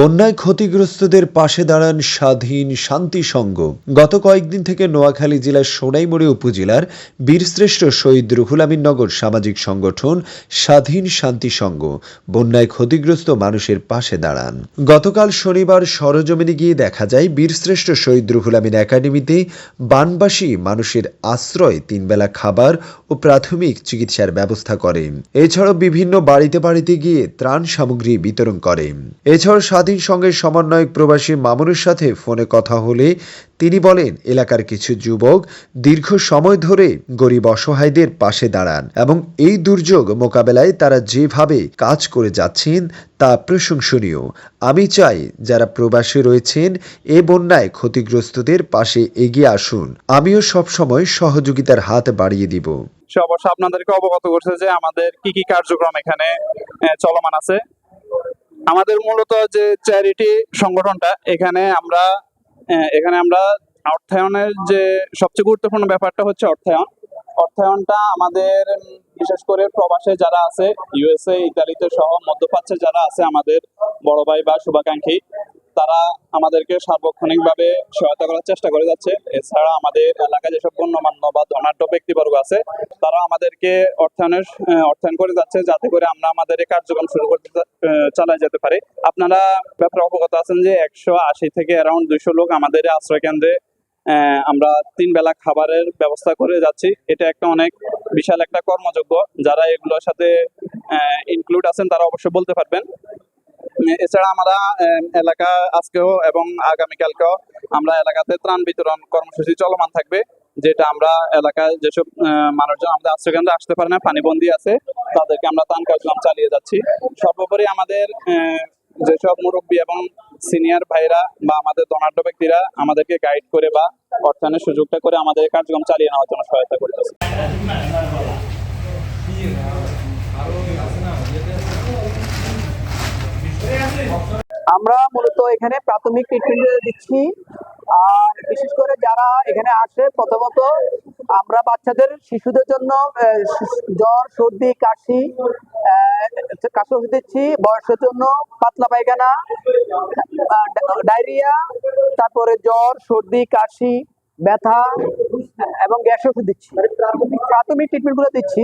বন্যায় ক্ষতিগ্রস্তদের পাশে দাঁড়ান স্বাধীন শান্তি সংঘ। গত কয়েকদিন থেকে নোয়াখালী জেলার সোনাইমুড়ি উপজেলার বীরশ্রেষ্ঠ শহীদ রুহুল আমিন নগর সামাজিক সংগঠন স্বাধীন শান্তি সংঘ বন্যায় ক্ষতিগ্রস্ত মানুষের পাশে দাঁড়ান। গতকাল শনিবার সরজমিনে গিয়ে দেখা যায়, বীরশ্রেষ্ঠ শহীদ রুহুল আমিন একাডেমিতে বানবাসী মানুষের আশ্রয় তিনবেলা খাবার ও প্রাথমিক চিকিৎসার ব্যবস্থা করে এছাড়াও বিভিন্ন বাড়িতে বাড়িতে গিয়ে ত্রাণ সামগ্রী বিতরণ করে এছাড়াও স্বাধীন সংঘের সমন্বয়ক প্রবাসী মামুনের সাথে ফোনে কথা হলে তিনি বলেন, এলাকার কিছু যুবক দীর্ঘ সময় ধরে গরিব অসহায়দের পাশে দাঁড়ান এবং এই দুর্যোগ মোকাবেলায় তারা যেভাবে কাজ করে যাচ্ছেন তা প্রশংসনীয়। আমি চাই যারা প্রবাসী রয়েছেন এ বন্যায় ক্ষতিগ্রস্তদের পাশে এগিয়ে আসুন। আমিও সবসময় সহযোগিতার হাত বাড়িয়ে দিব। অবশ্য আপনাদেরকে অবগত করছে যে আমাদের কি কি কার্যক্রম এখানে চলমান আছে। আমাদের মূলত যে চ্যারিটি সংগঠনটা, এখানে আমরা এখানে আমরা অর্থায়নের যে সবচেয়ে গুরুত্বপূর্ণ ব্যাপারটা হচ্ছে অর্থায়ন। অর্থায়নটা আমাদের বিশেষ করে প্রবাসে যারা আছে ইউএসএ ইতালিতে সহ মধ্যপ্রাচ্যে যারা আছে আমাদের বড় ভাই বা শুভাকাঙ্ক্ষী তারা আমাদেরকে সার্বক্ষণিকভাবে সহায়তা করার চেষ্টা করে যাচ্ছে। এছাড়া আমাদের এলাকায় যেসব গণ্যমান্য বা ধনাঢ্য ব্যক্তিবর্গ আছে, তারা আমাদেরকে অর্থায়নের অর্থায়ন করে যাচ্ছে যাতে করে আমরা আমাদের কার্যক্রম শুরু করতে চালায় যেতে পারি। আপনারা ব্যাপারে অবগত আছেন যে একশো আশি থেকে অ্যারাউন্ড দুইশো লোক আমাদের আশ্রয় কেন্দ্রে আমরা তিন বেলা খাবারের ব্যবস্থা করে যাচ্ছি। এটা একটা অনেক বিশাল একটা কর্মযোগ্য। যারা এগুলোর সাথে ইনক্লুড আছেন তারা অবশ্যই বলতে পারবেন। এছাড়া আমরা এলাকা আজকেও এবং আগামীকালকেও আমরা এলাকাতে ত্রাণ বিতরণ কর্মসূচি চলমান থাকবে, যেটা আমরা এলাকায় যেসব মানুষজন আমাদের আশ্রয়কেন্দ্রে আসতে পারে না, পানিবন্দী আছে, তাদেরকে আমরা ত্রাণ কার্যক্রম চালিয়ে যাচ্ছি। সর্বোপরি আমাদের যেসব মুরব্বী এবং সিনিয়র ভাইরা বা আমাদের ধনাঢ্য ব্যক্তিরা আমাদেরকে গাইড করে বা অর্থায়নের সুযোগটা করে আমাদের কার্যক্রম চালিয়ে নেওয়ার জন্য সহায়তা করতেছে। আমরা মূলত এখানে প্রাথমিক ট্রিটমেন্ট দিচ্ছি। আর বিশেষ করে যারা এখানে আসে, প্রথমত আমরা বাচ্চাদের শিশুদের জন্য জ্বর, সর্দি, কাশি কাশি ওষুধ দিচ্ছি। বয়সের জন্য পাতলা পায়খানা ডায়রিয়া, তারপরে জ্বর, সর্দি, কাশি, ব্যথা, এবং গ্যাস ওষুধ দিচ্ছি। প্রাথমিক ট্রিটমেন্টগুলো দিচ্ছি।